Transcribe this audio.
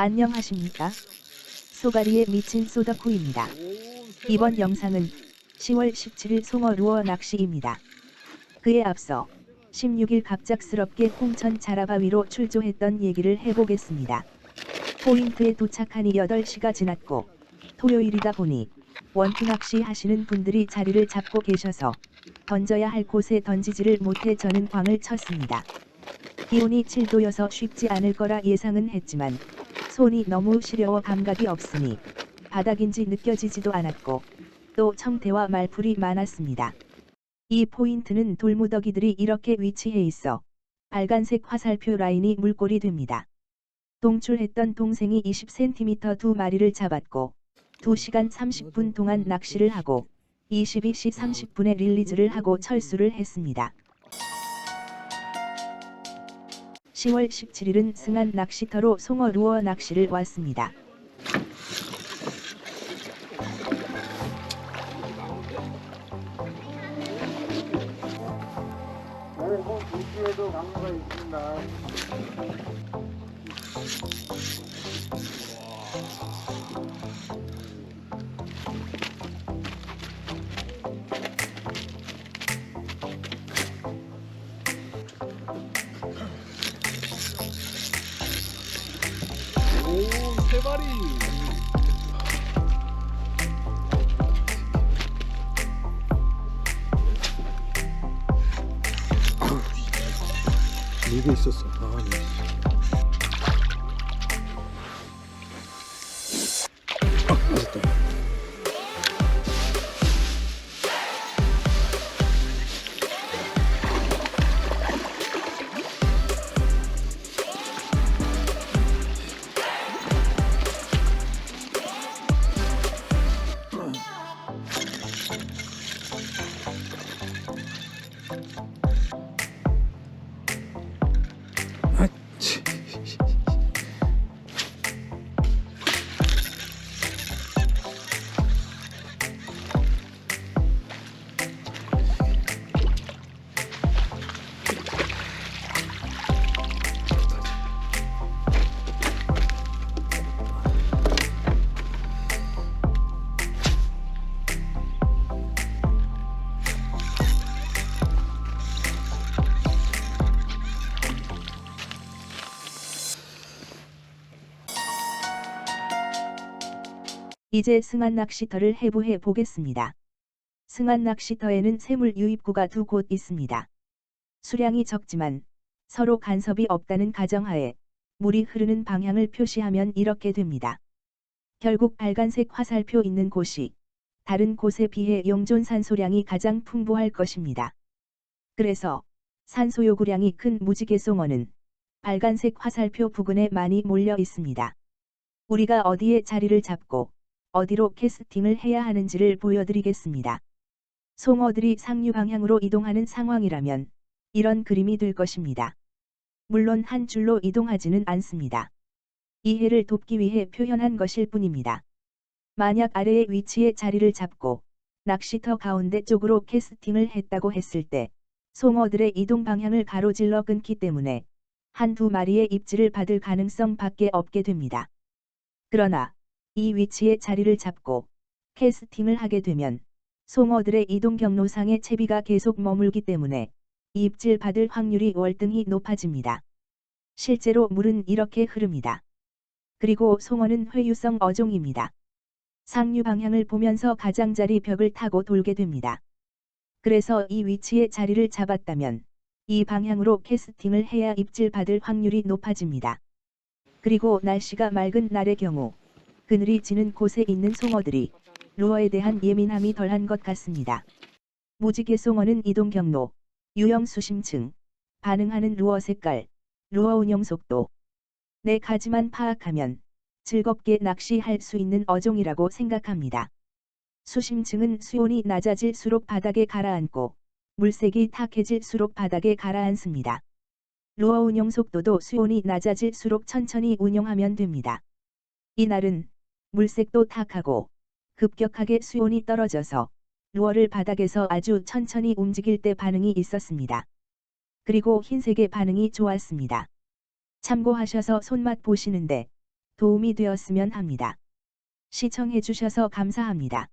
안녕하십니까? 소가리에 미친 소덕후입니다. 이번 영상은 10월 17일 송어 루어 낚시입니다. 그에 앞서 16일 갑작스럽게 홍천 자라바위로 출조했던 얘기를 해보겠습니다. 포인트에 도착하니 8시가 지났고 토요일이다 보니 원투 낚시 하시는 분들이 자리를 잡고 계셔서 던져야 할 곳에 던지지를 못해 저는 광을 쳤습니다. 기온이 7도여서 쉽지 않을 거라 예상은 했지만 손이 너무 시려워 감각이 없으니 바닥인지 느껴지지도 않았고 또 청태와 말풀이 많았습니다. 이 포인트는 돌무더기들이 이렇게 위치해 있어 빨간색 화살표 라인이 물꼬리 됩니다. 동출했던 동생이 20cm 두 마리를 잡았고 2시간 30분 동안 낚시를 하고 22시 30분에 릴리즈를 하고 철수를 했습니다. 10월 17일은 승안 낚시터로 송어 루어 낚시를 왔습니다. 오후 2시에도 강로가 있습니다. 마리. 이게 있었어. 아, 네. 이제 승안 낚시터를 해부해 보겠습니다. 승안 낚시터에는 새물 유입구가 두 곳 있습니다. 수량이 적지만 서로 간섭이 없다는 가정하에 물이 흐르는 방향을 표시하면 이렇게 됩니다. 결국 빨간색 화살표 있는 곳이 다른 곳에 비해 용존 산소량이 가장 풍부할 것입니다. 그래서 산소 요구량이 큰 무지개 송어는 빨간색 화살표 부근에 많이 몰려 있습니다. 우리가 어디에 자리를 잡고 어디로 캐스팅을 해야 하는지를 보여드리겠습니다. 송어들이 상류 방향으로 이동하는 상황이라면 이런 그림이 될 것입니다. 물론 한 줄로 이동하지는 않습니다. 이해를 돕기 위해 표현한 것일 뿐입니다. 만약 아래의 위치에 자리를 잡고 낚시터 가운데 쪽으로 캐스팅을 했다고 했을 때 송어들의 이동 방향을 가로질러 끊기 때문에 한두 마리의 입질을 받을 가능성 밖에 없게 됩니다. 그러나 이 위치에 자리를 잡고 캐스팅을 하게 되면 송어들의 이동 경로상의 채비가 계속 머물기 때문에 입질 받을 확률이 월등히 높아집니다. 실제로 물은 이렇게 흐릅니다. 그리고 송어는 회유성 어종입니다. 상류 방향을 보면서 가장자리 벽을 타고 돌게 됩니다. 그래서 이 위치에 자리를 잡았다면 이 방향으로 캐스팅을 해야 입질 받을 확률이 높아집니다. 그리고 날씨가 맑은 날의 경우 그늘이 지는 곳에 있는 송어들이 루어에 대한 예민함이 덜한 것 같습니다. 무지개 송어는 이동 경로, 유형 수심층, 반응하는 루어 색깔, 루어 운영 속도 네 가지만 파악하면 즐겁게 낚시할 수 있는 어종이라고 생각합니다. 수심층은 수온이 낮아질수록 바닥에 가라앉고 물색이 탁해질수록 바닥에 가라앉습니다. 루어 운영 속도도 수온이 낮아질수록 천천히 운용하면 됩니다. 이날은 물색도 탁하고 급격하게 수온이 떨어져서 루어를 바닥에서 아주 천천히 움직일 때 반응이 있었습니다. 그리고 흰색의 반응이 좋았습니다. 참고하셔서 손맛 보시는데 도움이 되었으면 합니다. 시청해주셔서 감사합니다.